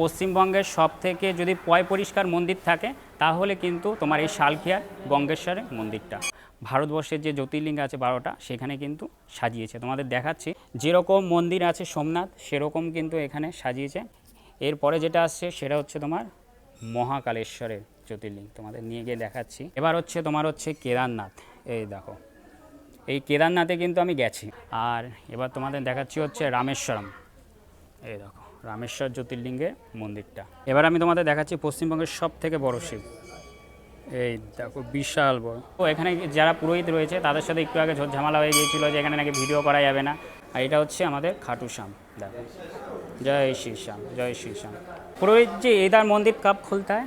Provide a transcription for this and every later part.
পশ্চিমবঙ্গের সব থেকে যদি পয় পরিষ্কার মন্দির থাকে, তাহলে কিন্তু তোমার এই শালখিয়ার গঙ্গেশ্বরের মন্দিরটা। ভারতবর্ষের যে জ্যোতির্লিঙ্গ আছে বারোটা, সেখানে কিন্তু সাজিয়েছে। তোমাদের দেখাচ্ছি, যেরকম মন্দির আছে সোমনাথ, সেরকম কিন্তু এখানে সাজিয়েছে। এরপরে যেটা আসছে, সেটা হচ্ছে তোমার মহাকালেশ্বরের জ্যোতির্লিঙ্গ। তোমাদের নিয়ে গিয়ে দেখাচ্ছি। এবার হচ্ছে তোমার হচ্ছে কেদারনাথ। এই দেখো, এই কেদারনাথে কিন্তু আমি গেছি। আর এবার তোমাদের দেখাচ্ছি হচ্ছে রামেশ্বরম। এই দেখো রামেশ্বর জ্যোতির্লিঙ্গে মন্দিরটা। এবার আমি তোমাদের দেখাচ্ছি পশ্চিমবঙ্গের সব থেকে বড় শিব। এই দেখো বিশাল বড়। তো এখানে যারা পুরোহিত রয়েছে তাদের সাথে একটু আগে ঝামেলা হয়ে গিয়েছিল যে এখানে নাকি ভিডিও করা যাবে না। আর এটা হচ্ছে আমাদের খাটু শ্যাম। দেখো জয় শ্রী শ্যাম জয় শ্রী শ্যাম। পুরোহিত যে এদার মন্দির কাপ খুলতে হয়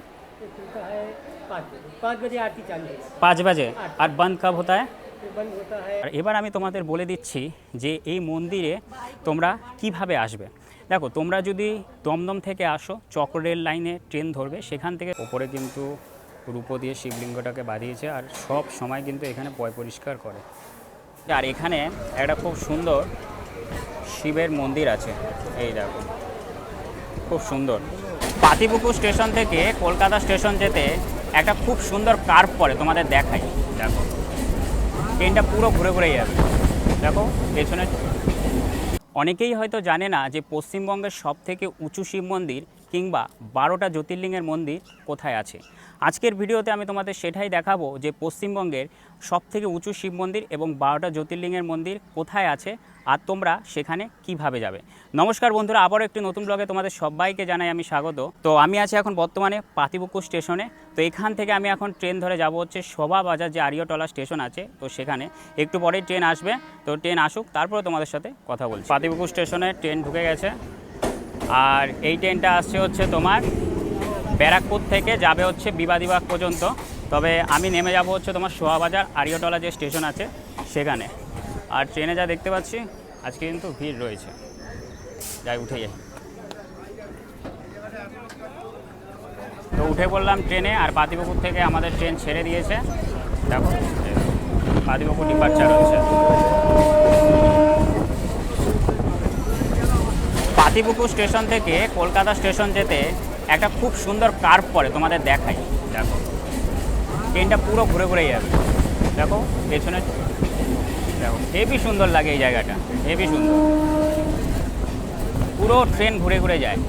পাঁচ বাজে আর বন্ধ কাপ হতে হয় এবার আমি তোমাদের বলে দিচ্ছি যে এই মন্দিরে তোমরা কীভাবে আসবে। দেখো, তোমরা যদি দমদম থেকে আসো, চক্রের লাইনে ট্রেন ধরবে, সেখান থেকে ওপরে কিন্তু রূপো দিয়ে শিবলিঙ্গটাকে বাঁধিয়েছে আর সব সময় কিন্তু এখানে পয় পরিষ্কার করে। আর এখানে একটা খুব সুন্দর শিবের মন্দির আছে। এই দেখো, খুব সুন্দর। পাতিপুকুর স্টেশন থেকে কলকাতা স্টেশন যেতে একটা খুব সুন্দর কার্ভ পড়ে, তোমাদের দেখাই। দেখো, ট্রেনটা পুরো ঘুরে ঘুরে যাবে। দেখো পেছনে অনেকেই হয়তো জানে না যে পশ্চিমবঙ্গের সবথেকে উঁচু শিব মন্দির কিংবা বারোটা জ্যোতির্লিঙ্গের মন্দির কোথায় আছে। আজকের ভিডিওতে আমি তোমাদের সেটাই দেখাবো যে পশ্চিমবঙ্গের সব থেকে উঁচু শিব মন্দির এবং বারোটা জ্যোতির্লিঙ্গের মন্দির কোথায় আছে আর তোমরা সেখানে কীভাবে যাবে। নমস্কার বন্ধুরা, আবারও একটি নতুন ব্লগে তোমাদের সবাইকে জানাই আমি স্বাগত। তো আমি আছি এখন বর্তমানে পাতিপুকুর স্টেশনে। তো এখান থেকে আমি এখন ট্রেন ধরে যাব হচ্ছে শোভা বাজার যে আরিয়টলা স্টেশন আছে, তো সেখানে। একটু পরেই ট্রেন আসবে। তো ট্রেন আসুক, তারপরে তোমাদের সাথে কথা বলছি। পাতিপুকুর স্টেশনে ট্রেন ঢুকে গেছে। আর এই ট্রেনটা আসছে হচ্ছে তোমার ব্যারাকপুর থেকে যাবে হচ্ছে বিবাদিবাগ পর্যন্ত। তবে আমি নেমে যাব হচ্ছে তোমার সোহাবাজার আরিয়টলা যে স্টেশন আছে সেখানে। আর ট্রেনে যা দেখতে পাচ্ছি আজকে কিন্তু ভিড় রয়েছে। যাই উঠে যাই। তো উঠে পড়লাম ট্রেনে আর পাতিপুকুর থেকে আমাদের ট্রেন ছেড়ে দিয়েছে। দেখো, পাতিপুকুর ডিপার্চার হচ্ছে। পাতিপুকুর স্টেশন থেকে কলকাতা স্টেশন যেতে একটা খুব সুন্দর কার্ভ পড়ে, তোমাদের দেখাই। দেখো। ট্রেনটা পুরো ঘুরে ঘুরে যাবে। দেখো, পেছনে দেখো হেভি সুন্দর লাগে এই জায়গাটা হেভি সুন্দর। পুরো ট্রেন ঘুরে ঘুরে যায়।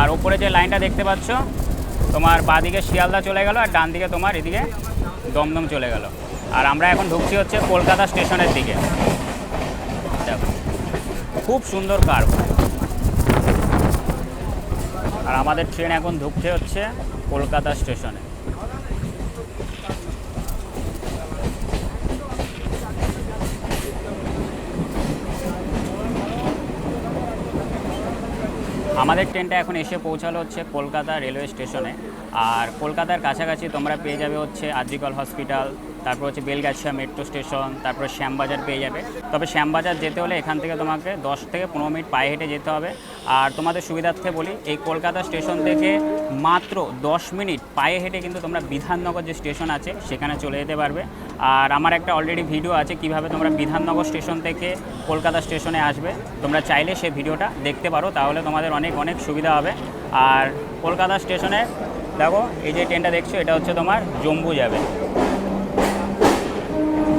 আর ওপরে যে লাইনটা দেখতে পাচ্ছ, তোমার বাঁদিকে শিয়ালদা চলে গেল আর ডান দিকে তোমার এদিকে দমদম চলে গেল। আর আমরা এখন ঢুকছি হচ্ছে কলকাতা স্টেশনের দিকে। দেখো, খুব সুন্দর কার্ভ আর আমাদের ট্রেন এখন ঢুকছে হচ্ছে কলকাতা স্টেশনে। আমাদের ট্রেনটা এখন এসে পৌঁছালো হচ্ছে কলকাতা রেলওয়ে স্টেশনে। আর কলকাতার কাছাকাছি তোমরা পেয়ে যাবে হচ্ছে আরজিকল হসপিটাল তারপর হচ্ছে বেলগাছিয়া মেট্রো স্টেশন তারপর শ্যামবাজার পেয়ে যাবে। তবে শ্যামবাজার যেতে হলে এখান থেকে তোমাকে দশ থেকে পনেরো মিনিট পায়ে হেঁটে যেতে হবে। আর তোমাদের সুবিধার্থে বলি, এই কলকাতা স্টেশন থেকে মাত্র দশ মিনিট পায়ে হেঁটে কিন্তু তোমরা বিধাননগর যে স্টেশন আছে, সেখানে চলে যেতে পারবে। আর আমার একটা অলরেডি ভিডিও আছে কীভাবে তোমরা বিধাননগর স্টেশন থেকে কলকাতা স্টেশনে আসবে। তোমরা চাইলে সেই ভিডিওটা দেখতে পারো, তাহলে তোমাদের অনেক অনেক সুবিধা হবে। আর কলকাতা স্টেশনে দেখো, এই যে ট্রেনটা দেখছ, এটা হচ্ছে তোমার জম্বু যাবে।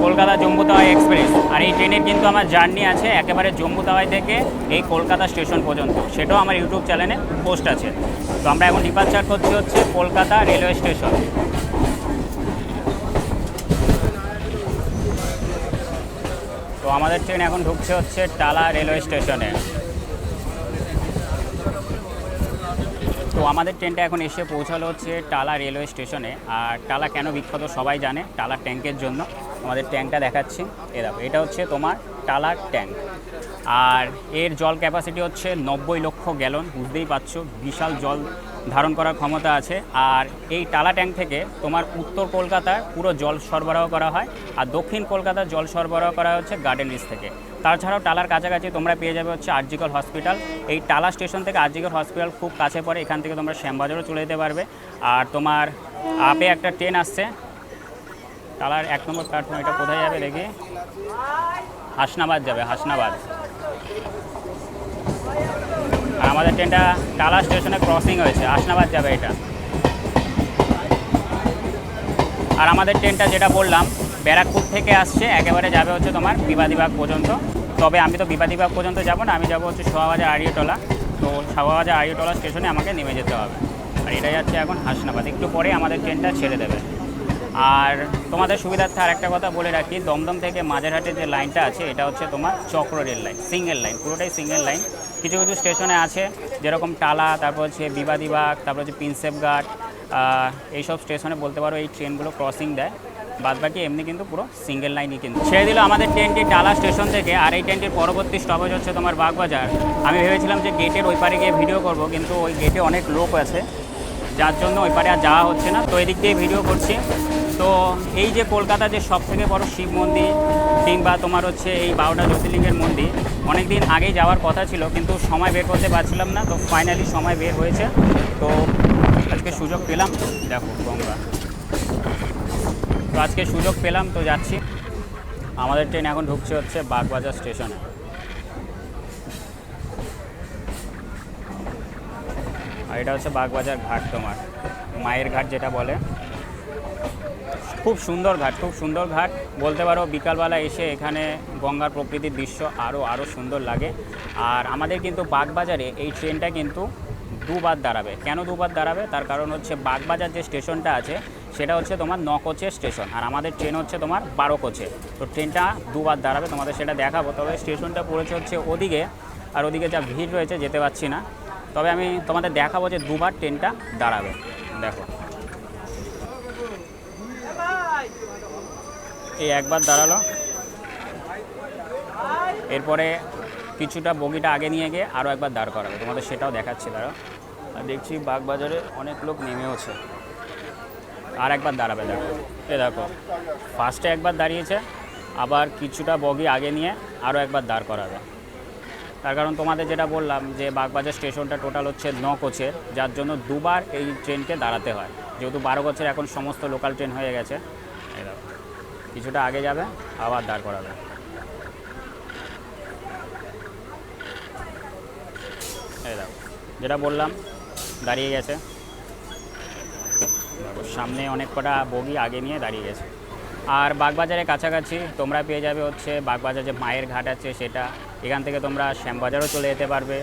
কলকাতা জম্বু তাওয়াই এক্সপ্রেস। আর এই ট্রেনের কিন্তু আমার জার্নি আছে একেবারে জম্বু তাওয়াই থেকে এই কলকাতা স্টেশন পর্যন্ত। সেটাও আমার ইউটিউব চ্যানেলে পোস্ট আছে। তো আমরা এখন ডিপার্চার করছি হচ্ছে কলকাতা রেলওয়ে স্টেশন। তো আমাদের ট্রেন এখন ঢুকছে হচ্ছে টালা রেলওয়ে স্টেশনে। তো আমাদের ট্রেনটা এখন এসে পৌঁছালো হচ্ছে টালা রেলওয়ে স্টেশনে। আর টালা কেন বিখ্যাত সবাই জানে, টালা ট্যাঙ্কের জন্য। আমাদের ট্যাঙ্কটা দেখাচ্ছি। এ দেখো, এটা হচ্ছে তোমার টালার ট্যাঙ্ক। আর এর জল ক্যাপাসিটি হচ্ছে নব্বই লক্ষ গ্যালন বুঝতেই পারছ, বিশাল জল ধারণ করার ক্ষমতা আছে। আর এই টালা ট্যাঙ্ক থেকে তোমার উত্তর কলকাতার পুরো জল সরবরাহ করা হয়, আর দক্ষিণ কলকাতার জল সরবরাহ করা হচ্ছে গার্ডেন রিচ থেকে। তাছাড়াও টালার কাছাকাছি তোমরা পেয়ে যাবে হচ্ছে আরজিকল হসপিটাল এই টালা স্টেশন থেকে আরজিকল হসপিটাল খুব কাছে পড়ে, এখান থেকে তোমরা শ্যামবাজারও চলে যেতে পারবে। আর তোমার, আপে একটা ট্রেন আসছে টালার এক নম্বর প্ল্যাটফর্ম এটা কোথায় যাবে দেখি হাসনাবাদ যাবে, হাসনাবাদ। আর আমাদের ট্রেনটা টালা স্টেশনে ক্রসিং হয়েছে, হাসনাবাদ যাবে এটা। আর আমাদের ট্রেনটা যেটা বললাম, ব্যারাকপুর থেকে আসছে, একেবারে যাবে হচ্ছে তোমার বিবাদীবাগ পর্যন্ত। তবে আমি তো বিবাদীবাগ পর্যন্ত যাব না, আমি যাব হচ্ছে সোহাবাজার আড়িয়াটলা তো সোহাবাজার আড়িয়াটলা স্টেশনে আমাকে নেমে যেতে হবে। আর এটা যাচ্ছে এখন হাসনাবাদ, একটু পরে আমাদের ট্রেনটা ছেড়ে দেবে। আর তোমাদের সুবিধার্থে আর একটা কথা বলে রাখি, দমদম থেকে মাঝেরহাটের যে লাইনটা আছে, এটা হচ্ছে তোমার চক্র রেল লাইন, সিঙ্গেল লাইন, পুরোটাই সিঙ্গেল লাইন। কিছু কিছু স্টেশনে আছে, যেরকম টালা, তারপর হচ্ছে বিবাদীবাগ তারপর হচ্ছে প্রিন্সেপঘাট এইসব স্টেশনে বলতে পারো এই ট্রেনগুলো ক্রসিং দেয়। বাদ বাকি এমনি কিন্তু পুরো সিঙ্গেল লাইনই কিন্তু। ছেড়ে দিল আমাদের ট্রেনটি টালা স্টেশন থেকে, আর এই ট্রেনটির পরবর্তী স্টপেজ হচ্ছে তোমার বাগবাজার। আমি ভেবেছিলাম যে গেটের ওই পারে গিয়ে ভিডিও করব, কিন্তু ওই গেটে অনেক লোক আছে, যার জন্য ওই পারে আর যাওয়া হচ্ছে না। তো এদিক দিয়ে ভিডিও করছি। তো এই যে কলকাতা যে সব থেকে বড় শিব মন্দির, কিংবা তোমার হচ্ছে এই বারোটা জ্যোতির্লিঙ্গের মন্দির অনেক দিন আগেই যাওয়ার কথা ছিল, কিন্তু সময় বের করতে পারছিলাম না, তো ফাইনালি সময় বের হয়েছে। তো আজকে সুযোগ পেলাম। দেখো, গঙ্গা। তো আজকে সুযোগ পেলাম, তো যাচ্ছি। আমাদের ট্রেন এখন ঢুকছে হচ্ছে বাগবাজার স্টেশনে। আর এটা হচ্ছে বাগবাজার ঘাট তোমার, মায়ের ঘাট যেটা বলে। খুব সুন্দর ঘাট, খুব সুন্দর ঘাট। বলতে পারো, বিকালবেলা এসে এখানে গঙ্গার প্রকৃতির দৃশ্য আরও আরও সুন্দর লাগে। আর আমাদের কিন্তু বাগবাজারে এই ট্রেনটা কিন্তু দুবার দাঁড়াবে। কেন দুবার দাঁড়াবে? তার কারণ হচ্ছে বাগবাজার যে স্টেশনটা আছে, সেটা হচ্ছে তোমার ন কোচের স্টেশন। আর আমাদের ট্রেন হচ্ছে তোমার বারো কোচে তো ট্রেনটা দুবার দাঁড়াবে, তোমাদের সেটা দেখাবো। তবে স্টেশনটা পড়েছে হচ্ছে ওদিকে, আর ওদিকে যা ভিড় রয়েছে, যেতে পারছি না। তবে আমি তোমাদের দেখাবো যে দুবার ট্রেনটা দাঁড়াবে। দেখো। এই একবার দাঁড়াল। এরপরে কিছুটা বগিটা আগে নিয়ে গিয়ে আরও একবার দাঁড় করাবে তোমাদের সেটাও দেখাচ্ছি দাঁড়ো আর দেখছি বাগবাজারে অনেক লোক নেমেওছে। আর একবার দাঁড়াবে দেখো এ দেখো ফার্স্টে একবার দাঁড়িয়েছে, আবার কিছুটা বগি আগে নিয়ে আরও একবার দাঁড় করাবে। তার কারণ তোমাদের যেটা বললাম যে বাগবাজার স্টেশনটা টোটাল হচ্ছে ন কোচের, যার জন্য দুবার এই ট্রেনকে দাঁড়াতে হয়। যেহেতু বারো কোচের এখন সমস্ত লোকাল ট্রেন হয়ে গেছে। দেখো। কিছুটা আগে যাবে, আবার দাঁড় করাবে। যেটা বললাম, দাঁড়িয়ে গেছে। সামনে অনেক কটা বগি আগে নিয়ে দাঁড়িয়ে গেছে। আর বাগবাজারের কাছাকাছি তোমরা পেয়ে যাবে হচ্ছে বাগবাজার যে মায়ের ঘাট আছে সেটা। এখান থেকে তোমরা শ্যামবাজারও চলে যেতে পারবে,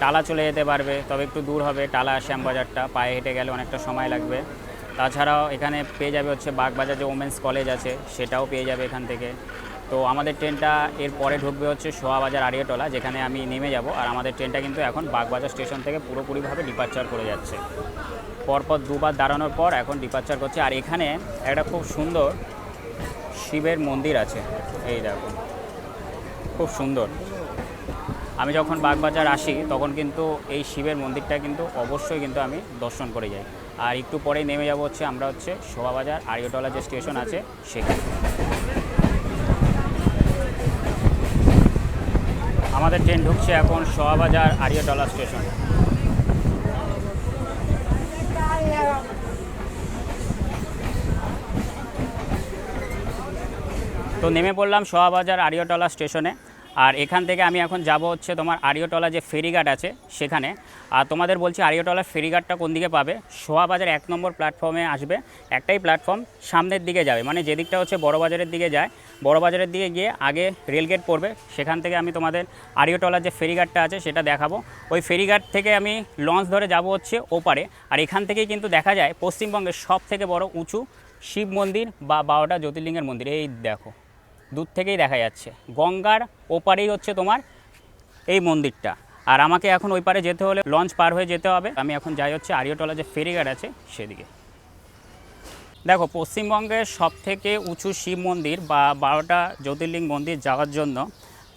টালা চলে যেতে পারবে, তবে একটু দূর হবে টালা শ্যামবাজারটা, পায়ে হেঁটে গেলে অনেকটা সময় লাগবে। তাছাড়াও এখানে পেয়ে যাবে হচ্ছে বাগবাজার যে ওমেন্স কলেজ আছে, সেটাও পেয়ে যাবে এখান থেকে। তো আমাদের ট্রেনটা এর পরে ঢুকবে হচ্ছে সোয়াবাজার আড়িয়াটলা, যেখানে আমি নেমে যাব। আর আমাদের ট্রেনটা কিন্তু এখন বাগবাজার স্টেশন থেকে পুরোপুরিভাবে ডিপার্চার করে যাচ্ছে। পরপর দুবার দাঁড়ানোর পর এখন ডিপার্চার করছে। আর এখানে একটা খুব সুন্দর শিবের মন্দির আছে। এই দেখো, খুব সুন্দর। আমি যখন বাগবাজার আসি, তখন কিন্তু এই শিবের মন্দিরটা কিন্তু অবশ্যই কিন্তু আমি দর্শন করে যাই। আর একটু পরেই নেমে যাব হচ্ছে আমরা হচ্ছে শোভাবাজার আড়িয়াটলা যে স্টেশন আছে সেখানে। আমাদের ট্রেন ঢুকছে এখন শোভাবাজার আড়িয়াটলা স্টেশন। তো নেমে পড়লাম সোহাবাজার আড়িয়াটলা স্টেশনে। আর এখান থেকে আমি এখন যাব হচ্ছে তোমার আড়িয়াটলা যে ফেরিঘাট আছে সেখানে। আর তোমাদের বলছি আড়িয়াটলার ফেরিঘাটটা কোন দিকে পাবে? সোহাবাজার এক নম্বর প্ল্যাটফর্মে আসবে। একটাই প্ল্যাটফর্ম সামনের দিকে যাবে। মানে যেদিকটা হচ্ছে বড়বাজারের দিকে যায়। বড়বাজারের দিকে গিয়ে আগে রেলগেট পড়বে। সেখান থেকে আমি তোমাদের আড়িয়াটলার যে ফেরিঘাটটা আছে সেটা দেখাবো। ওই ফেরিঘাট থেকে আমি লঞ্চ ধরে যাব হচ্ছে ওপারে। আর এখান থেকেই কিন্তু দেখা যায় পশ্চিমবঙ্গের সব থেকে বড় উঁচু শিব মন্দির বা বারোটা জ্যোতির্লিঙ্গের মন্দির। এই দেখো। দূর থেকেই দেখা যাচ্ছে। গঙ্গার ওপারেই হচ্ছে তোমার এই মন্দিরটা। আর আমাকে এখন ওই পারে যেতে হলে লঞ্চ পার হয়ে যেতে হবে। আমি এখন যাই হচ্ছে আরিয়টলা যে ফেরিঘাট আছে সেদিকে। দেখো, পশ্চিমবঙ্গের সব থেকে উঁচু শিব মন্দির বা বারোটা জ্যোতির্লিঙ্গ মন্দির যাওয়ার জন্য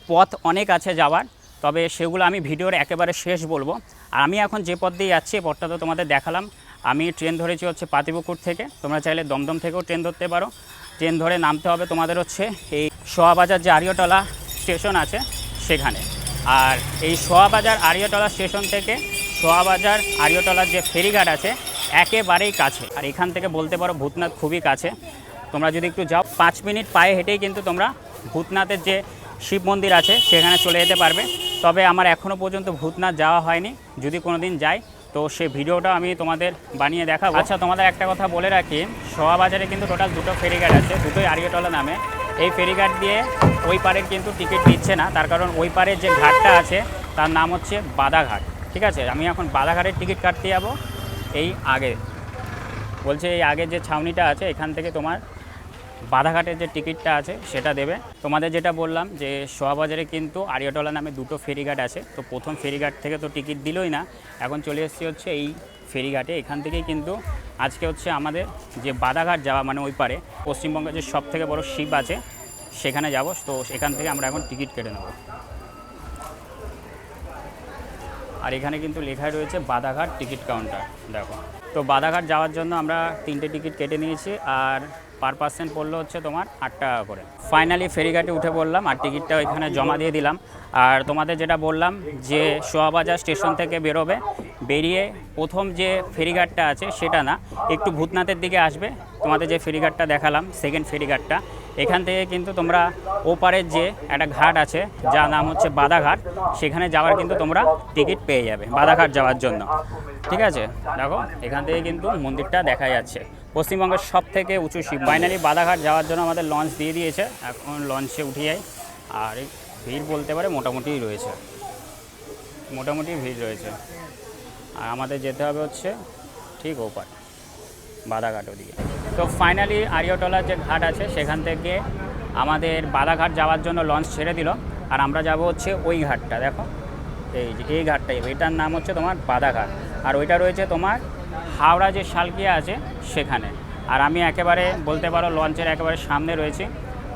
পথ অনেক আছে যাওয়ার, তবে সেগুলো আমি ভিডিওর একেবারে শেষ বলব। আর আমি এখন যে পথ দিয়ে যাচ্ছি পথটা তো তোমাদের দেখালাম। আমি ট্রেন ধরেছি হচ্ছে পাতিপুকুর থেকে। তোমরা চাইলে দমদম থেকেও ট্রেন ধরতে পারো। ট্রেন ধরে নামতে হবে তোমাদের হচ্ছে। এই সোয়াবাজার যে আরিয়টলা স্টেশন আছে সেখানে। আর এই সোয়াবাজার আরিয়টলা স্টেশন থেকে সোয়াবাজার আরিয়টলার যে ফেরিঘাট আছে, একেবারেই কাছে। আর এখান থেকে বলতে পারো ভূতনাথ খুবই কাছে। তোমরা যদি একটু যাও, পাঁচ মিনিট পায়ে হেঁটেই কিন্তু তোমরা ভূতনাথের যে শিব মন্দির আছে, সেখানে চলে যেতে পারবে। তবে আমার এখনও পর্যন্ত ভূতনাথ যাওয়া হয়নি। যদি কোনো দিন যাই তো সেই ভিডিওটা আমি তোমাদের বানিয়ে দেখাবো। আচ্ছা তোমাদের একটা কথা বলে রাখি, সোয়া বাজারে কিন্তু টোটাল দুটো ফেরিঘাট আছে, দুটোই আরিয়াটলা নামে। এই ফেরিঘাট দিয়ে ওই পারের কিন্তু টিকিট দিচ্ছে না, তার কারণ ওই পারের যে ঘাটটা আছে, তার নাম হচ্ছে বাদাঘাট, ঠিক আছে? আমি এখন বাদাঘাটের টিকিট কাটতে যাব, এই আগে। বলছে এই আগে যে ছাউনিটা আছে, এখান থেকে তোমার বাধাঘাটের যে টিকিটটা আছে, সেটা দেবে। তোমাদের যেটা বললাম যে সোয়াবাজারে কিন্তু আরিয়াটলা নামে দুটো ফেরিঘাট আছে। তো প্রথম ফেরিঘাট থেকে তো টিকিট দিলই না। এখন চলে এসেছি হচ্ছে এই ফেরিঘাটে। এখান থেকেই কিন্তু আজকে হচ্ছে আমাদের যে বাদাঘাট যাওয়া মানে ওই পারে, পশ্চিমবঙ্গের যে সব থেকে বড় শিপ আছে, সেখানে যাব। তো সেখান থেকে আমরা এখন টিকিট কেটে নেব। আর এখানে কিন্তু লেখাই রয়েছে বাদাঘাট টিকিট কাউন্টার। দেখো। তো বাদাঘাট যাওয়ার জন্য আমরা তিনটে টিকিট কেটে নিয়েছি। আর পার পার্সেন্ট পড়ল হচ্ছে তোমার আট টাকা করে। ফাইনালি ফেরিঘাটে উঠে বললাম আর টিকিটটা ওইখানে জমা দিয়ে দিলাম। আর তোমাদের যেটা বললাম যে সোয়াবাজার স্টেশন থেকে বেরোবে, বেরিয়ে প্রথম যে ফেরিঘাটটা আছে সেটা না, একটু ভূতনাথের দিকে আসবে। তোমাদের যে ফেরিঘাটটা দেখালাম সেকেন্ড ফেরিঘাটটা, এখান থেকে কিন্তু তোমরা ওপারের যে একটা ঘাট আছে, যার নাম হচ্ছে বাদাঘাট, সেখানে যাওয়ার কিন্তু তোমরা টিকিট পেয়ে যাবে, বাদাঘাট যাওয়ার জন্য। ঠিক আছে? দেখো, এখান থেকে কিন্তু মন্দিরটা দেখা যাচ্ছে। পশ্চিমবঙ্গের সব থেকে উঁচু শিব ফাইনালি বাদাঘাট যাওয়ার জন্য আমাদের লঞ্চ দিয়ে দিয়েছে। এখন লঞ্চে উঠে যাই। আর ভিড় বলতে পারে মোটামুটি রয়েছে। মোটামুটি ভিড় রয়েছে। আর আমাদের যেতে হবে হচ্ছে ঠিক ওপার, বাদাঘাট ওদিকে। তো ফাইনালি আরিয়াটলার যে ঘাট আছে, সেখান থেকে আমাদের বাদাঘাট যাওয়ার জন্য লঞ্চ ছেড়ে দিল। আর আমরা যাব হচ্ছে ওই ঘাটটা, দেখো। এই যে এই ঘাটটাই, এটার নাম হচ্ছে তোমার বাদাঘাট। আর ওইটা রয়েছে তোমার হাওড়া যে শালকিয়া আছে, সেখানে। আর আমি একেবারে বলতে পারো লঞ্চের একেবারে সামনে রয়েছি।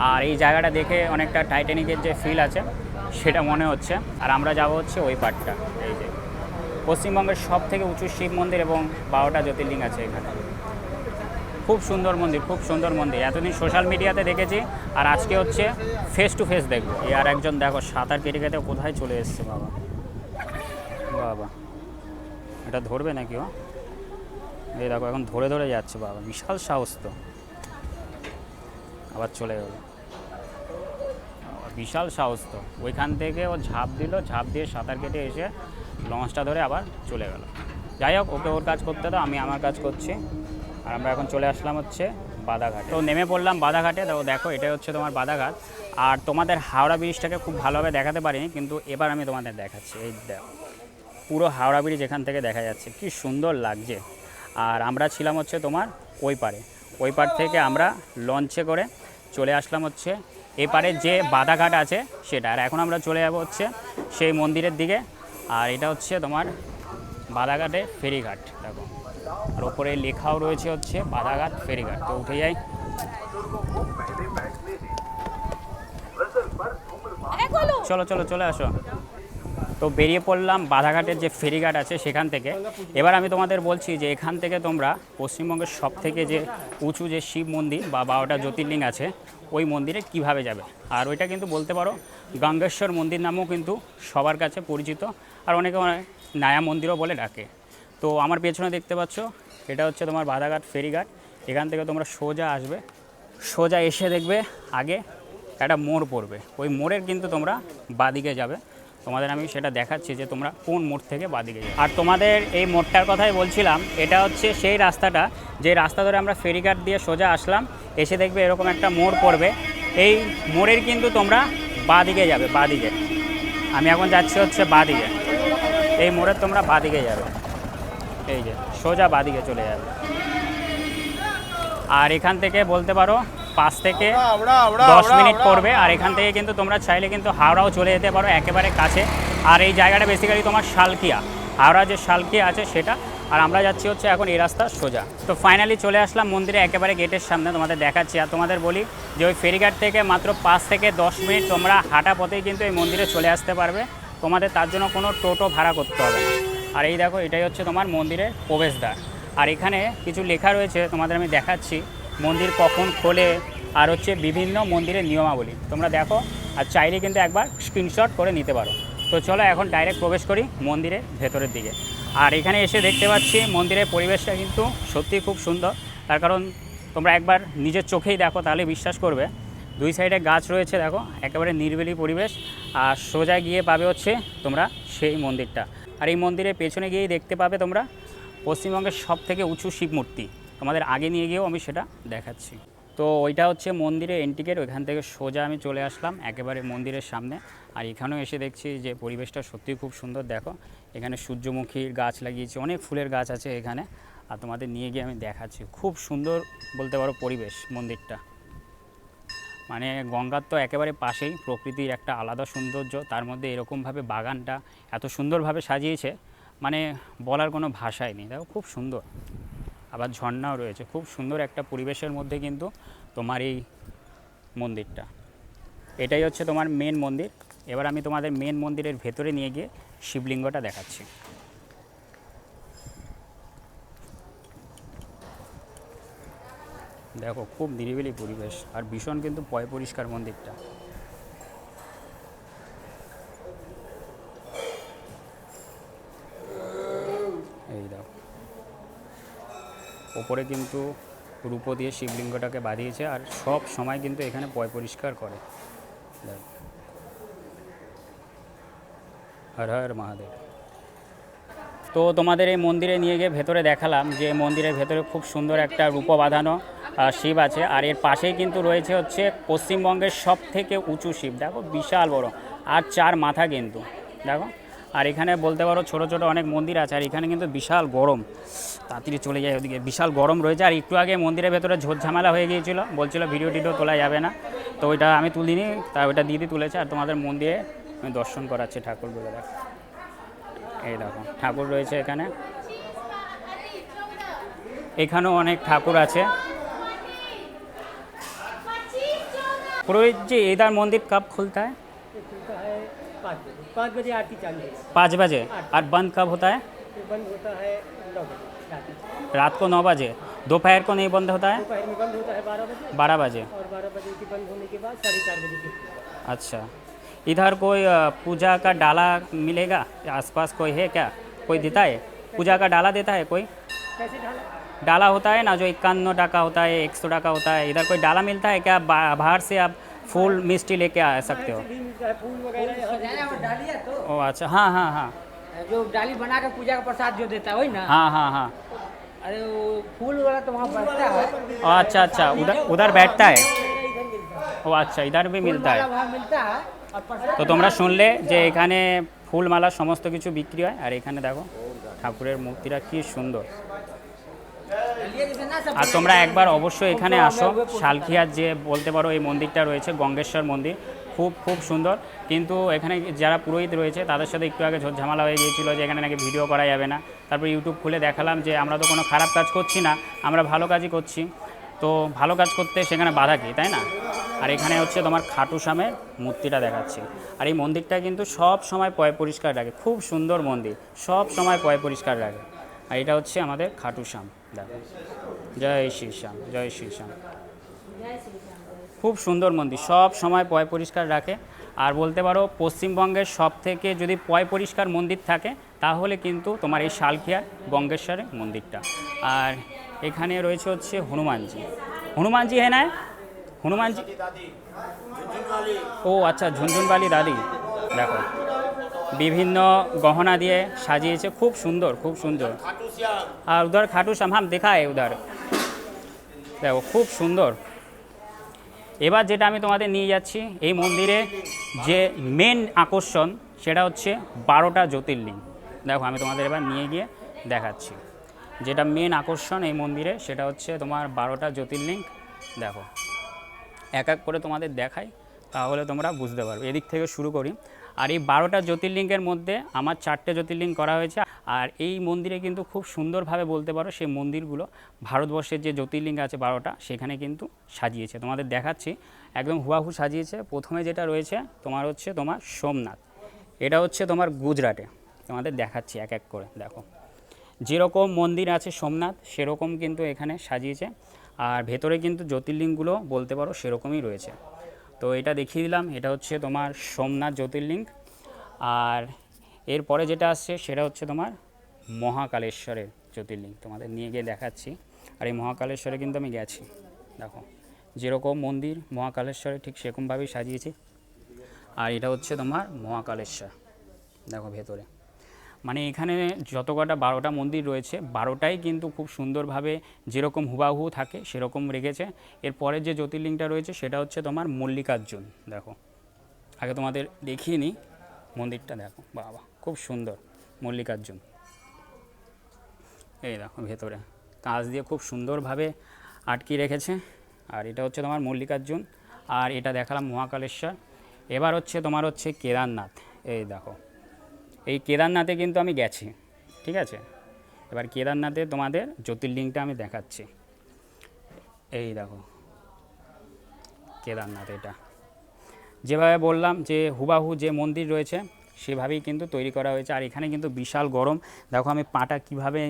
আর এই জায়গাটা দেখে অনেকটা টাইটানিকের যে ফিল আছে, সেটা মনে হচ্ছে। আর আমরা যাব হচ্ছে ওই পার্টটা এই যে। পশ্চিমবঙ্গের সব থেকে উঁচু শিব মন্দির এবং বারোটা জ্যোতির্লিঙ্গ আছে এখানে। খুব সুন্দর মন্দির, খুব সুন্দর মন্দির। এতদিন সোশ্যাল মিডিয়াতে দেখেছি, আর আজকে হচ্ছে ফেস টু ফেস দেখব। এই আর একজন দেখো, সাঁতার কেটে কেটে কোথায় চলে এসছে বাবা। বাবা। এটা ধরবে নাকি ও? এই দেখো, এখন ধরে ধরে যাচ্ছে বাবা, বিশাল সাহস তো। আবার চলে গেল। বিশাল সাহস তো। ওইখান থেকে ও ঝাঁপ দিল, ঝাঁপ দিয়ে সাঁতার কেটে এসে লঞ্চটা ধরে আবার চলে গেল। যাই হোক, ওকে ওর কাজ করতে দাও, আমি আমার কাজ করছি। আর আমরা এখন চলে আসলাম হচ্ছে বাদাঘাট। তো নেমে পড়লাম বাদাঘাটে। তো দেখো, এটাই হচ্ছে তোমার বাদাঘাট। আর তোমাদের হাওড়া ব্রিজটাকে খুব ভালোভাবে দেখাতে পারিনি, কিন্তু এবার আমি তোমাদের দেখাচ্ছি। এই দেখো, পুরো হাওড়া ব্রিজ এখান থেকে দেখা যাচ্ছে। কি সুন্দর লাগছে। আর আমরা ছিলাম হচ্ছে তোমার ওই পারে। ওই পার থেকে আমরা লঞ্চে করে চলে আসলাম হচ্ছে এপারে যে বাদাঘাট আছে সেটা। আর এখন আমরা চলে যাব হচ্ছে সেই মন্দিরের দিকে। আর এটা হচ্ছে তোমার বাদাঘাটে ফেরিঘাট দেখো। আর ওপরে লেখাও রয়েছে হচ্ছে বাদাঘাট ফেরিঘাট। তো উঠে যাই। চলো চলো চলে আসো। তো বেরিয়ে পড়লাম বাধাঘাটের যে ফেরিঘাট আছে সেখান থেকে। এবার আমি তোমাদের বলছি যে এখান থেকে তোমরা পশ্চিমবঙ্গের সব থেকে যে উঁচু যে শিব মন্দির বা বারোটা জ্যোতির্লিঙ্গ আছে, ওই মন্দিরে কীভাবে যাবে? আর ওইটা কিন্তু বলতে পারো, গঙ্গেশ্বর মন্দির নামেও কিন্তু সবার কাছে পরিচিত, আর অনেকে অনেক নায়া মন্দিরও বলে ডাকে। তো আমার পেছনে দেখতে পাচ্ছ, এটা হচ্ছে তোমার বাধাঘাট ফেরিঘাট, এখান থেকে তোমরা সোজা আসবে। সোজা এসে দেখবে আগে একটা মোড় পড়বে, ওই মোড়ের কিন্তু তোমরা বাদিকে যাবে। তোমাদের আমি সেটা দেখাচ্ছি যে তোমরা কোন মোড় থেকে বাদিকে যাবে আর তোমাদের এই মোড়টার কথাই বলছিলাম, এটা হচ্ছে সেই রাস্তাটা, যে রাস্তা ধরে আমরা ফেরিঘাট দিয়ে সোজা আসলাম, এসে দেখবে এরকম একটা মোড় পড়বে। এই মোড়ের কিন্তু তোমরা বাদিকে যাবে, বাদিকে। আমি এখন যাচ্ছি হচ্ছে বাদিকে। এই মোড়ের তোমরা বাদিকে যাবে। এই যে, সোজা বাদিকে চলে যাবে। আর এখান থেকে বলতে পারো পাঁচ থেকে দশ মিনিট পড়বে। আর এখান থেকে কিন্তু তোমরা চাইলে কিন্তু হাওড়াও চলে যেতে পারো একেবারে কাছে। আর এই জায়গাটা বেসিক্যালি তোমার শালকিয়া। হাওড়া যে শালকিয়া আছে সেটা। আর আমরা যাচ্ছি হচ্ছে এখন এই রাস্তা সোজা। তো ফাইনালি চলে আসলাম মন্দিরে একেবারে গেটের সামনে তোমাদের দেখাচ্ছি। আর তোমাদের বলি যে ওই ফেরিঘাট থেকে মাত্র পাঁচ থেকে দশ মিনিট তোমরা হাঁটা পথেই কিন্তু এই মন্দিরে চলে আসতে পারবে। তোমাদের তার জন্য কোনো টোটো ভাড়া করতে হবে না। আর এই দেখো এটাই হচ্ছে তোমার মন্দিরের প্রবেশদ্বার। আর এখানে কিছু লেখা রয়েছে তোমাদের আমি দেখাচ্ছি। মন্দির কখন খোলে আর হচ্ছে বিভিন্ন মন্দিরের নিয়মাবলী। তোমরা দেখো, আর চাইলে কিন্তু একবার স্ক্রিনশট করে নিতে পারো। তো চলো এখন ডাইরেক্ট প্রবেশ করি মন্দিরের ভেতরের দিকে। আর এখানে এসে দেখতে পাচ্ছি মন্দিরের পরিবেশটা কিন্তু সত্যিই খুব সুন্দর। তার কারণ তোমরা একবার নিজের চোখেই দেখো, তাহলে বিশ্বাস করবে। দুই সাইডে গাছ রয়েছে, দেখো, একেবারে নিরিবিলি পরিবেশ। আর সোজা গিয়ে পাবে হচ্ছে তোমরা সেই মন্দিরটা। আর এই মন্দিরের পেছনে গিয়েই দেখতে পাবে তোমরা পশ্চিমবঙ্গের সব থেকে উঁচু শিব মূর্তি তোমাদের আগে নিয়ে গিয়েও আমি সেটা দেখাচ্ছি। তো ওইটা হচ্ছে মন্দিরে এন্টিকেট ওইখান থেকে সোজা আমি চলে আসলাম একেবারে মন্দিরের সামনে। আর এখানেও এসে দেখছি যে পরিবেশটা সত্যিই খুব সুন্দর, দেখো। এখানে সূর্যমুখীর গাছ লাগিয়েছি, অনেক ফুলের গাছ আছে এখানে। আর তোমাদের নিয়ে গিয়ে আমি দেখাচ্ছি, খুব সুন্দর বলতে পারো পরিবেশ মন্দিরটা। মানে গঙ্গার তো একেবারে পাশেই, প্রকৃতির একটা আলাদা সৌন্দর্য। তার মধ্যে এরকমভাবে বাগানটা এত সুন্দরভাবে সাজিয়েছে মানে বলার কোনো ভাষাই নেই। দেখো, খুব সুন্দর। আবার ঝর্ণাও রয়েছে। খুব সুন্দর একটা পরিবেশের মধ্যে কিন্তু তোমার এই মন্দিরটা। এটাই হচ্ছে তোমার মেন মন্দির। এবার আমি তোমাদের মেন মন্দিরের ভেতরে নিয়ে গিয়ে শিবলিঙ্গটা দেখাচ্ছি। দেখো, খুব নিরিবিলি পরিবেশ। আর ভীষণ কিন্তু পয় পরিষ্কার মন্দিরটা এই দেখো ওপরে কিন্তু রূপো দিয়ে শিবলিঙ্গটাকে বাঁধিয়েছে আর সব সময় কিন্তু এখানে পয় পরিষ্কার করে। হর হর মহাদেব। তো তোমাদের এই মন্দিরে নিয়ে গিয়ে ভেতরে দেখালাম যে মন্দিরের ভেতরে খুব সুন্দর একটা রূপ বাঁধানো শিব আছে। আর এর পাশেই কিন্তু রয়েছে হচ্ছে পশ্চিমবঙ্গের সব থেকে উঁচু শিব। দেখো, বিশাল বড়। আর চার মাথা কিন্তু। দেখো। আর এখানে বলতে পারো ছোট ছোট অনেক মন্দির আছে, আর এখানে কিন্তু বিশাল গরম। তাড়াতাড়ি চলে যায় ওদিকে, বিশাল গরম রয়েছে। আর একটু আগে মন্দিরের ভেতরে ঝোঁ ঝামেলা হয়ে গিয়েছিল, বলছিলো ভিডিও টিডিও তোলা যাবে না। তো ওইটা আমি তুলিনি, তা ওইটা দিদি তুলেছে, আর তোমাদের মন্দিরে আমি দর্শন করাচ্ছি ঠাকুরগুলো দেখো। এই দেখো, ঠাকুর রয়েছে এখানে। এখানেও অনেক ঠাকুর আছে। পুরোহিত যে এদার মন্দির কাপ খুলতে হয় पाँच बजे आरती चालू होगी पाँच बजे? और बंद कब होता है? बंद होता है नौ बजे रात में। रात को नौ बजे। दोपहर को नहीं बंद होता है? दोपहर में बंद होता है बारह बजे। बारह बजे। और बारह बजे के बंद होने के बाद साढ़े चार बजे अच्छा। इधर कोई अ, पूजा का डाला मिलेगा? आसपास कोई है क्या? कोई देता है? पूजा का डाला देता है कोई? कैसे ढाला डाला होता है ना जो इक्यानवे टाका होता है एक सौ टाका होता है इधर कोई डाला मिलता है क्या? बा- बाहर से आप फूल मिष्टी लेके आ सकते हो ऐसे भी मिलता है फूल वगैरह हर सजाया हुआ डाली है तो ओ अच्छा हाँ हाँ हाँ जो डाली बना के पूजा का प्रसाद जो देता है वही ना हाँ हाँ हाँ अरे वो फूल वाला तो वहाँ बैठता है ओ, अच्छा अच्छा उधर उधर बैठता है इधर मिलता है ও আচ্ছা ইধার ভি फूल মিলতা वाला है वहाँ मिलता है और प्रसाद তো তোমরা শুনলে যে এখানে ফুলমালা সমস্ত কিছু বিক্রি হয় আর এখানে দেখো ঠাকুরের মূর্তিটা কি সুন্দর लिए जैसे ना सब আর তোমরা একবার অবশ্যই এখানে আসো। শালখিয়ার যে বলতে পারো এই মন্দিরটা রয়েছে, গঙ্গেশ্বর মন্দির। খুব খুব সুন্দর। কিন্তু এখানে যারা পুরোহিত রয়েছে, তাদের সাথে একটু আগে ঝামেলা হয়ে গিয়েছিল যে এখানে নাকি ভিডিও করা যাবে না। তারপর ইউটিউব খুলে দেখালাম যে আমরা তো কোনো খারাপ কাজ করছি না, আমরা ভালো কাজই করছি। তো ভালো কাজ করতে সেখানে বাধা কি, তাই না? আর এখানে হচ্ছে তোমার খাটু সামের মূর্তিটা দেখাচ্ছি। আর এই মন্দিরটা কিন্তু সব সময় পয় পরিষ্কার রাখে। খুব সুন্দর মন্দির। সব সময় পয় পরিষ্কার রাখে। আর এটা হচ্ছে আমাদের খাটু শ্যাম দেখো। জয় শ্রী শ্যাম জয় শ্রী শ্যাম। খুব সুন্দর মন্দির সব সময় পয় পরিষ্কার রাখে। আর বলতে পারো পশ্চিমবঙ্গের সব থেকে যদি পয় পরিষ্কার মন্দির থাকে তাহলে কিন্তু তোমার এই শালখিয়ার গঙ্গেশ্বরের মন্দিরটা। আর এখানে রয়েছে হচ্ছে হনুমানজি। হনুমানজি হ্যাঁ না হনুমানজি? ও আচ্ছা ঝুনঝুনবালি দাদি। দেখো। বিভিন্ন গহনা দিয়ে সাজিয়েছে। খুব সুন্দর খুব সুন্দর। আর উধার খাটু শ্যাম হাম দেখা है উধার দেখো, খুব সুন্দর। এবার যেটা আমি তোমাদের নিয়ে যাচ্ছি, এই মন্দিরে যে মেন আকর্ষণ, সেটা হচ্ছে বারোটা জ্যোতির্লিঙ্গ দেখো, আমি তোমাদের এবার নিয়ে গিয়ে দেখাচ্ছি। যেটা মেন আকর্ষণ এই মন্দিরে, সেটা হচ্ছে তোমার বারোটা জ্যোতির্লিঙ্গ দেখো, এক এক করে তোমাদের দেখাই, তাহলে তোমরা বুঝতে পারবে। এদিক থেকে শুরু করি। আর এই বারোটা জ্যোতির্লিঙ্গের মধ্যে আমার চারটে জ্যোতির্লিঙ্গ করা হয়েছে। আর এই মন্দিরে কিন্তু খুব সুন্দরভাবে বলতে পারো সেই মন্দিরগুলো, ভারতবর্ষের যে জ্যোতির্লিঙ্গ আছে বারোটা, সেখানে কিন্তু সাজিয়েছে। তোমাদের দেখাচ্ছি, একদম হুয়াহু সাজিয়েছে। প্রথমে যেটা রয়েছে, তোমার হচ্ছে তোমার সোমনাথ। এটা হচ্ছে তোমার গুজরাটে। তোমাদের দেখাচ্ছি এক এক করে, দেখো। যেরকম মন্দির আছে সোমনাথ, সেরকম কিন্তু এখানে সাজিয়েছে। আর ভেতরে কিন্তু জ্যোতির্লিঙ্গগুলো বলতে পারো সেরকমই রয়েছে। তো এটা দেখিয়ে দিলাম, এটা হচ্ছে তোমার সোমনাথ জ্যোতির্লিঙ্গ। আর এরপরে যেটা আসছে সেটা হচ্ছে তোমার মহাকালেশ্বরের জ্যোতির্লিঙ্গ। তোমাদের নিয়ে গিয়ে দেখাচ্ছি। আর এই মহাকালেশ্বরে কিন্তু আমি গেছি। দেখো, যেরকম মন্দির মহাকালেশ্বরে ঠিক সেরকমভাবেই সাজিয়েছি। আর এটা হচ্ছে তোমার মহাকালেশ্বর। দেখো ভেতরে। মানে এখানে যত কটা বারোটা মন্দির রয়েছে, বারোটাই কিন্তু খুব সুন্দরভাবে যেরকম হুবাহু থাকে সেরকম রেখেছে। এরপরের যে জ্যোতির্লিঙ্গটা রয়েছে সেটা হচ্ছে তোমার মল্লিকার্জুন, দেখো। আগে তোমাদের দেখিয়ে নিই মন্দিরটা, দেখো, বাবা, খুব সুন্দর মল্লিকার্জুন। এই দেখো ভেতরে, কাঁচ দিয়ে খুব সুন্দরভাবে আটকে রেখেছে। আর এটা হচ্ছে তোমার মল্লিকার্জুন, আর এটা দেখালাম মহাকালেশ্বর। এবার হচ্ছে তোমার হচ্ছে কেদারনাথ, এই দেখো। এই কেদারনাথে কিন্তু আমি গেছি, ঠিক আছে? এবার কেদারনাথে তোমাদের জ্যোতির্লিঙ্গটা আমি দেখাচ্ছি। এই দেখো, কেদারনাথ এটা। যেভাবে বললাম যে হুবাহু যে মন্দির রয়েছে, সেভাবেই কিন্তু তৈরি করা হয়েছে। আর এখানে কিন্তু বিশাল গরম। দেখো আমি পাটা কীভাবে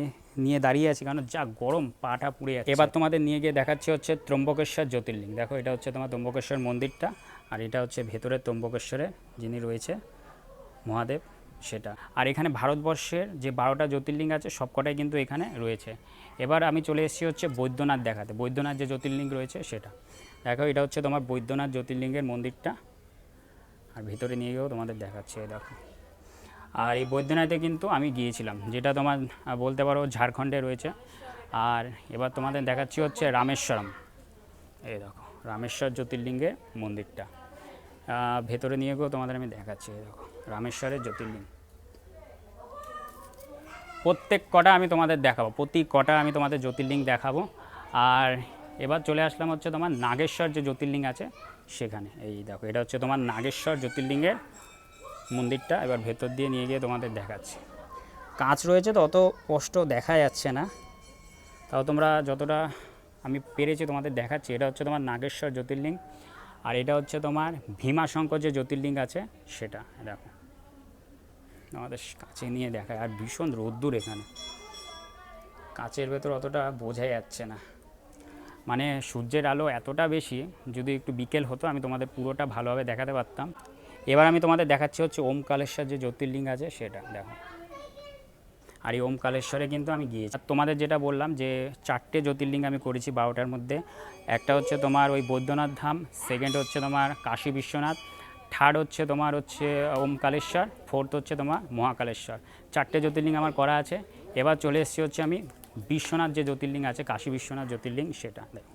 নিয়ে দাঁড়িয়ে আছি কারণ যা গরম, পাটা পুড়ে যাচ্ছে। এবার তোমাদের নিয়ে গিয়ে দেখাচ্ছি হচ্ছে ত্রম্বকেশ্বর জ্যোতির্লিঙ্গ দেখো এটা হচ্ছে তোমার ত্রম্বকেশ্বর মন্দিরটা, আর এটা হচ্ছে ভেতরে ত্রম্বকেশ্বরে যিনি রয়েছে মহাদেব। সেটা। আর এখানে ভারতবর্ষের যে বারোটা জ্যোতির্লিঙ্গ আছে, সবকটাই কিন্তু এখানে রয়েছে। এবার আমি চলে এসেছি হচ্ছে বৈদ্যনাথ দেখাতে। বৈদ্যনাথ যে জ্যোতির্লিঙ্গ রয়েছে, সেটা। দেখো, এটা হচ্ছে তোমার বৈদ্যনাথ জ্যোতির্লিঙ্গের মন্দিরটা। আর ভিতরে নিয়ে গিয়েও তোমাদের দেখাচ্ছে দেখো। আর এই বৈদ্যনাথে কিন্তু আমি গিয়েছিলাম, যেটা তোমার বলতে পারো ঝাড়খণ্ডে রয়েছে। আর এবার তোমাদের দেখাচ্ছি হচ্ছে রামেশ্বরম। এই দেখো, রামেশ্বর জ্যোতির্লিঙ্গের মন্দিরটা। ভেতরে নিয়ে গিয়েও তোমাদের আমি দেখাচ্ছি, এই দেখো, রামেশ্বরের জ্যোতির্লিঙ্গ। প্রত্যেক কটা আমি তোমাদের দেখাবো। প্রতি কটা আমি তোমাদের জ্যোতির্লিঙ্গ দেখাবো। আর এবার চলে আসলাম হচ্ছে তোমার নাগেশ্বর যে জ্যোতির্লিঙ্গ আছে সেখানে। এই দেখো, এটা হচ্ছে তোমার নাগেশ্বর জ্যোতির্লিঙ্গের মন্দিরটা। এবার ভেতর দিয়ে নিয়ে গিয়ে তোমাদের দেখাচ্ছি। কাঁচ রয়েছে তো, অত স্পষ্ট দেখা যাচ্ছে না। তাও তোমরা যতটা আমি পেরেছি তোমাদের দেখাচ্ছি। এটা হচ্ছে তোমার নাগেশ্বর জ্যোতির্লিঙ্গ। আর এটা হচ্ছে তোমার ভীমাশঙ্কর যে জ্যোতির্লিঙ্গ আছে সেটা, দেখো। আমাদের কাছে নিয়ে দেখায় আর ভীষণ রোদ্দুর এখানে। কাচের ভেতর অতটা বোঝা যাচ্ছে না। মানে সূর্যের আলো এতটা বেশি, যদি একটু বিকেল হতো আমি তোমাদের পুরোটা ভালোভাবে দেখাতে পারতাম। এবার আমি তোমাদের দেখাচ্ছি হচ্ছে ওমকালেশ্বর যে জ্যোতির্লিঙ্গ আছে সেটা, দেখো। আর এই ওমকালেশ্বরে কিন্তু আমি গিয়েছি। তোমাদের যেটা বললাম যে চারটে জ্যোতির্লিঙ্গ আমি করেছি বারোটার মধ্যে। একটা হচ্ছে তোমার ওই বৈদ্যনাথ ধাম সেকেন্ড হচ্ছে তোমার কাশী বিশ্বনাথ থার্ড হচ্ছে তোমার হচ্ছে ওমকালেশ্বর, ফোর্থ হচ্ছে তোমার মহাকালেশ্বর। চারটে জ্যোতির্লিঙ্গ আমার করা আছে। এবার চলে এসেছি হচ্ছে আমি বিশ্বনাথ যে জ্যোতির্লিঙ্গ আছে, কাশী বিশ্বনাথ জ্যোতির্লিঙ্গ, সেটা দেখো।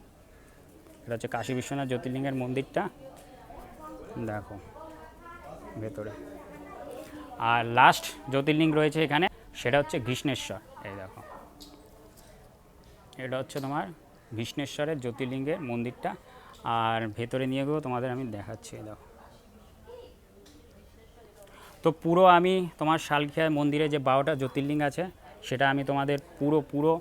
এটা হচ্ছে কাশী বিশ্বনাথ জ্যোতির্লিঙ্গের মন্দিরটা। দেখো, ভেতরে। আর লাস্ট জ্যোতির্লিঙ্গ রয়েছে এখানে, সেটা হচ্ছে কৃষ্ণেশ্বর এই দেখো। এটা হচ্ছে তোমার কৃষ্ণেশ্বরের জ্যোতির্লিঙ্গের মন্দিরটা। আর ভেতরে নিয়ে গিয়েও তোমাদের আমি দেখাচ্ছি দেখো। তো পুরো আমি তোমার শালখিয়া মন্দিরে যে বারোটা জ্যোতির্লিঙ্গ আছে, সেটা আমি তোমাদের পুরো পুরো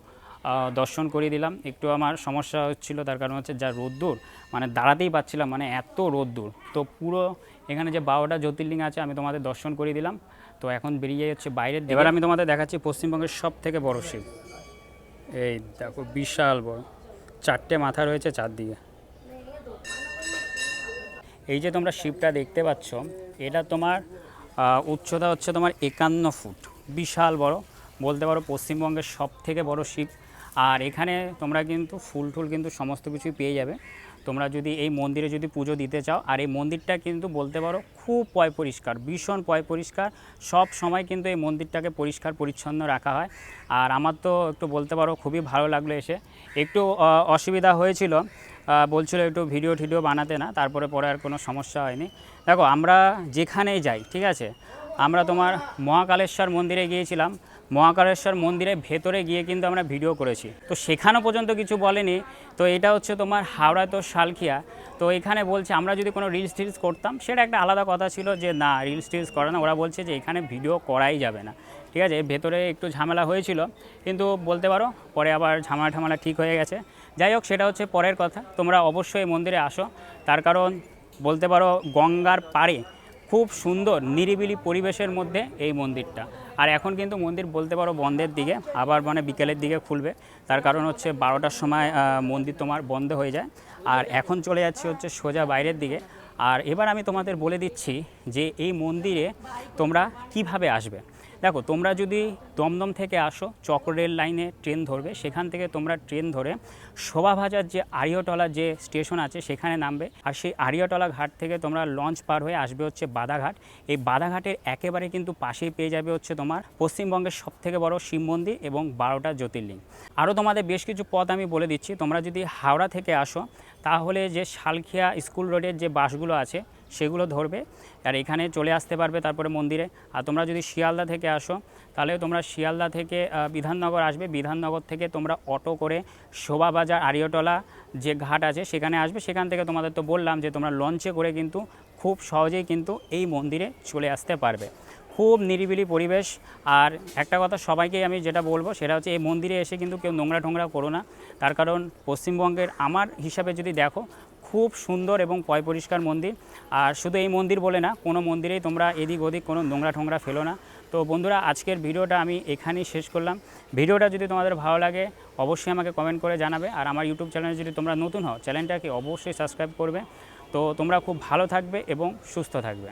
দর্শন করিয়ে দিলাম। একটু আমার সমস্যা হচ্ছিল, তার কারণ হচ্ছে যা রোদ্দুর মানে দাঁড়াতেই পাচ্ছিলাম মানে এত রোদ্দুর। তো পুরো এখানে যে বারোটা জ্যোতির্লিঙ্গ আছে, আমি তোমাদের দর্শন করিয়ে দিলাম। তো এখন বেরিয়ে যাচ্ছে বাইরের। এবার আমি তোমাদের দেখাচ্ছি পশ্চিমবঙ্গের সব থেকে বড় শিব। এই দেখো, বিশাল বড়। চারটে মাথা রয়েছে চারদিকে। এই যে তোমরা শিবটা দেখতে পাচ্ছ, এটা তোমার উচ্চতা হচ্ছে তোমার একান্ন ফুট। বিশাল বড়। বলতে পারো পশ্চিমবঙ্গের সব থেকে বড় শিব। আর এখানে তোমরা কিন্তু ফুল টুল কিন্তু সমস্ত কিছুই পেয়ে যাবে। তোমরা যদি এই মন্দিরে যদি পুজো দিতে চাও, আর এই মন্দিরটা কিন্তু বলতে পারো খুব পয় পরিষ্কার, ভীষণ পয় পরিষ্কার। সব সময় কিন্তু এই মন্দিরটাকে পরিষ্কার, পরিচ্ছন্ন রাখা হয়। আর আমার তো একটু বলতে পারো খুবই ভালো লাগল এসে। একটু অসুবিধা হয়েছিল। বলছিল একটু ভিডিও টিডিও বানাতে না, তারপরে পরে আর কোনো সমস্যা হয়নি। দেখো, আমরা যেখানেই যাই, ঠিক আছে? আমরা তোমার মহাকালেশ্বর মন্দিরে গিয়েছিলাম। মহাকালেশ্বর মন্দিরের ভেতরে গিয়ে কিন্তু আমরা ভিডিও করেছি। তো সেখানেও পর্যন্ত কিছু বলেনি। তো এটা হচ্ছে তোমার হাওড়া তো শালখিয়া তো এখানে বলছে, আমরা যদি কোনো রিলস টিলস করতাম, সেটা একটা আলাদা কথা ছিল যে, না রিলস টিলস করে না। ওরা বলছে যে, এখানে ভিডিও করাই যাবে না। ঠিক আছে? ভেতরে একটু ঝামেলা হয়েছিল। কিন্তু বলতে পারো, পরে আবার ঝামেলা ঠামেলা ঠিক হয়ে গেছে। যাই হোক, সেটা হচ্ছে পরের কথা। তোমরা অবশ্যই মন্দিরে আসো। তার কারণ বলতে পারো গঙ্গার পাড়ে খুব সুন্দর নিরিবিলি পরিবেশের মধ্যে এই মন্দিরটা। আর এখন কিন্তু মন্দির বলতে পারো বন্ধের দিকে, আবার মানে বিকেলের দিকে খুলবে। তার কারণ হচ্ছে বারোটার সময় মন্দির তোমার বন্ধ হয়ে যায়। আর এখন চলে যাচ্ছে হচ্ছে সোজা বাইরের দিকে। আর এবার আমি তোমাদের বলে দিচ্ছি যে এই মন্দিরে তোমরা কীভাবে আসবে। দেখো, তোমরা যদি দমদম থেকে আসো, চক্র রেল লাইনে ট্রেন ধরবে, সেখান থেকে তোমরা ট্রেন ধরে শোভাবাজার যে আরিয়টলা যে স্টেশন আছে, সেখানে নামবে। আর সেই আরিয়টলা ঘাট থেকে তোমরা লঞ্চ পার হয়ে আসবে হচ্ছে বাদাঘাট। এই বাদাঘাটের একেবারে কিন্তু পাশেই পেয়ে যাবে হচ্ছে তোমার পশ্চিমবঙ্গের সবথেকে বড় শিব মন্দির এবং বারোটা জ্যোতির্লিঙ্গ। আরও তোমাদের বেশ কিছু পথ আমি বলে দিচ্ছি। তোমরা যদি হাওড়া থেকে আসো, তাহলে যে শালখিয়া স্কুল রোডের যে বাসগুলো আছে সেগুলো ধরবে আর এখানে চলে আসতে পারবে তারপরে মন্দিরে। আর তোমরা যদি শিয়ালদা থেকে আসো, তাহলে তোমরা শিয়ালদা থেকে বিধাননগর আসবে। বিধাননগর থেকে তোমরা অটো করে শোভাবাজার, আরিয়টলা যে ঘাট আছে, সেখানে আসবে। সেখান থেকে তোমাদের তো বললাম যে তোমরা লঞ্চে করে কিন্তু খুব সহজেই কিন্তু এই মন্দিরে চলে আসতে পারবে। খুব নিরিবিলি পরিবেশ। আর একটা কথা সবাইকেই আমি যেটা বলব, সেটা হচ্ছে এই মন্দিরে এসে কিন্তু কেউ নোংরা টোংরা করো না। তার কারণ পশ্চিমবঙ্গের, আমার হিসাবে যদি দেখো খুব সুন্দর এবং পয় পরিষ্কার মন্দির। আর শুধু এই মন্দির বলে না, কোনো মন্দিরেই তোমরা এদিক ওদিক কোনো নোংরা ঠোংরা ফেলো না। তো বন্ধুরা, আজকের ভিডিওটা আমি এখানেই শেষ করলাম। ভিডিওটা যদি তোমাদের ভালো লাগে, অবশ্যই আমাকে কমেন্ট করে জানাবে। আর আমার ইউটিউব চ্যানেলে যদি তোমরা নতুন হও চ্যানেলটাকে অবশ্যই সাবস্ক্রাইব করবে। তো তোমরা খুব ভালো থাকবে এবং সুস্থ থাকবে।